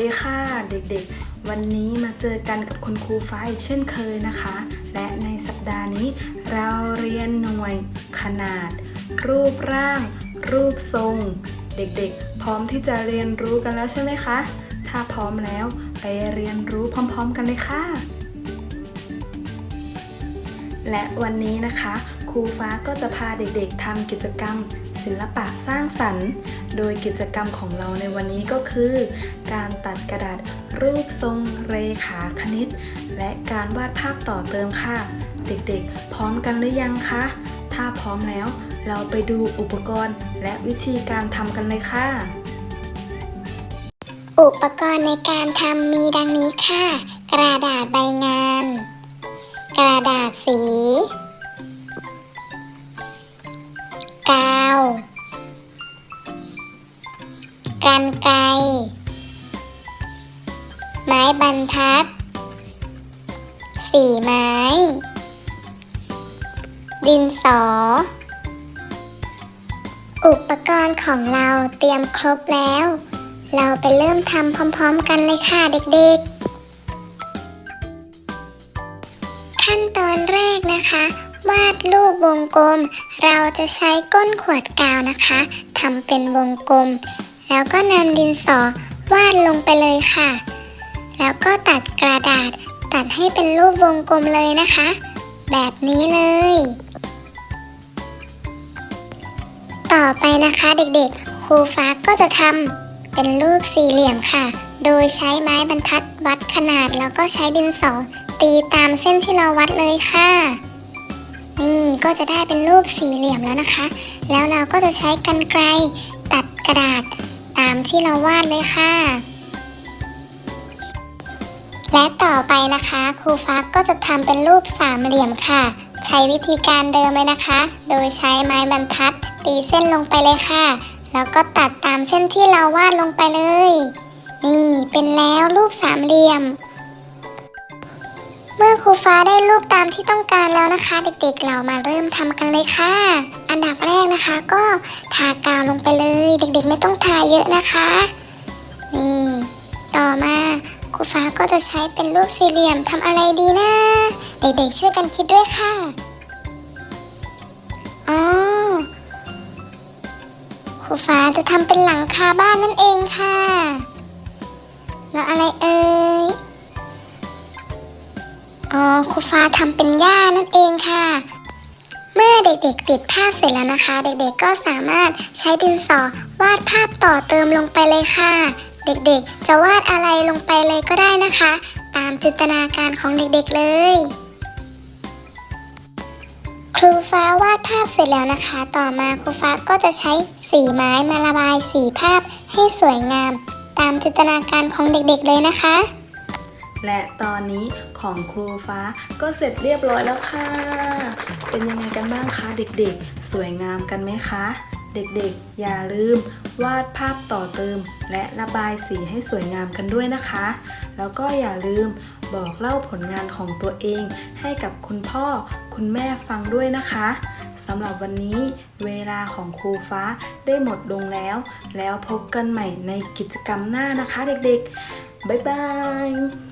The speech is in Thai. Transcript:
ดีค่ะเด็กๆ วันนี้มาเจอกันกับคุณครูฟ้าอีกเช่นเคยนะคะ และในสัปดาห์นี้เราเรียนหน่วย ขนาด รูปร่าง รูปทรง เด็กๆ พร้อมที่จะเรียนรู้กันแล้วใช่ไหมคะ ถ้าพร้อมแล้วไปเรียนรู้พร้อมๆ กันเลยค่ะ และวันนี้นะคะครูฟ้าก็จะพาเด็กๆทำกิจกรรม ศิลปะสร้างสรรค์ โดยกิจกรรมของเราในวันนี้ก็คือ การตัดกระดาษรูปทรงเรขาคณิต และการวาดภาพต่อเติมค่ะ เด็กๆ พร้อมกันหรือยังคะ ถ้าพร้อมแล้วเราไปดูอุปกรณ์และวิธีการทำกันเลยค่ะ อุปกรณ์ในการทำมีดังนี้ค่ะ กระดาษใบงาน กระดาษสี กันไกรไม้บรรทัด สีไม้ ดินสอ อุปกรณ์ของเราเตรียมครบแล้ว เราไปเริ่มทำพร้อมๆกันเลยค่ะเด็กๆ ขั้นตอนแรกนะคะวาดรูปวงกลม เราจะใช้ก้นขวดกาวนะคะทำเป็นวงกลม แล้วก็นำดินสอวาดลงไปเลยค่ะ แล้วก็ตัดกระดาษตัดให้เป็นรูปวงกลมเลยนะคะ แบบนี้เลย ต่อไปนะคะเด็กๆ ครูฟ้าก็จะทำเป็นรูปสี่เหลี่ยมค่ะ โดยใช้ไม้บรรทัดวัดขนาดแล้วก็ใช้ดินสอตีตามเส้นที่เราวัดเลยค่ะ นี่ก็จะได้เป็นรูปสี่เหลี่ยมแล้วนะคะ แล้วเราก็จะใช้กรรไกรตัดกระดาษ ตามที่เราวาดเลยค่ะ และต่อไปนะคะครูฟักก็จะทำเป็นรูปสามเหลี่ยมค่ะ ใช้วิธีการเดิมเลยนะคะ โดยใช้ไม้บรรทัด ตีเส้นลงไปเลยค่ะ แล้วก็ตัดตามเส้นที่เราวาดลงไปเลย นี่เป็นแล้วรูปสามเหลี่ยม เมื่อครูฟ้าได้รูปตามที่ต้องการแล้วนะคะ เด็กๆเรามาเริ่มทำกันเลยค่ะ อันดับแรกนะคะก็ทากาวลงไปเลย เด็กๆไม่ต้องทาเยอะนะคะนี่ต่อมาครูฟ้าก็จะใช้เป็นรูปสี่เหลี่ยมทำอะไรดีนะ เด็กๆช่วยกันคิดด้วยค่ะอ๋อครูฟ้าจะทำเป็นหลังคาบ้านนั่นเองค่ะ แล้วอะไรเอ่ย อ๋อครูฟ้าทำเป็นหญ้านั่นเองค่ะ เมื่อเด็กๆติดภาพเสร็จแล้วนะคะ เด็กๆก็สามารถใช้ดินสอวาดภาพต่อเติมลงไปเลยค่ะ เด็กๆจะวาดอะไรลงไปเลยก็ได้นะคะ ตามจินตนาการของเด็กๆเลย ครูฟ้าวาดภาพเสร็จแล้วนะคะ ต่อมาครูฟ้าก็จะใช้สีไม้มาระบายสีภาพให้สวยงาม ตามจินตนาการของเด็กๆเลยนะคะ และตอนนี้ของครูฟ้าก็เสร็จเรียบร้อยแล้วค่ะ เป็นยังไงกันบ้างคะเด็กๆ สวยงามกันไหมคะ เด็กๆ อย่าลืม วาดภาพต่อเติม และระบายสีให้สวยงามกันด้วยนะคะ แล้วก็อย่าลืมบอกเล่าผลงานของตัวเอง ให้กับคุณพ่อคุณแม่ฟังด้วยนะคะสำหรับวันนี้เวลาของครูฟ้าได้หมดลงแล้ว แล้วพบกันใหม่ในกิจกรรมหน้านะคะเด็กๆ บ๊ายบาย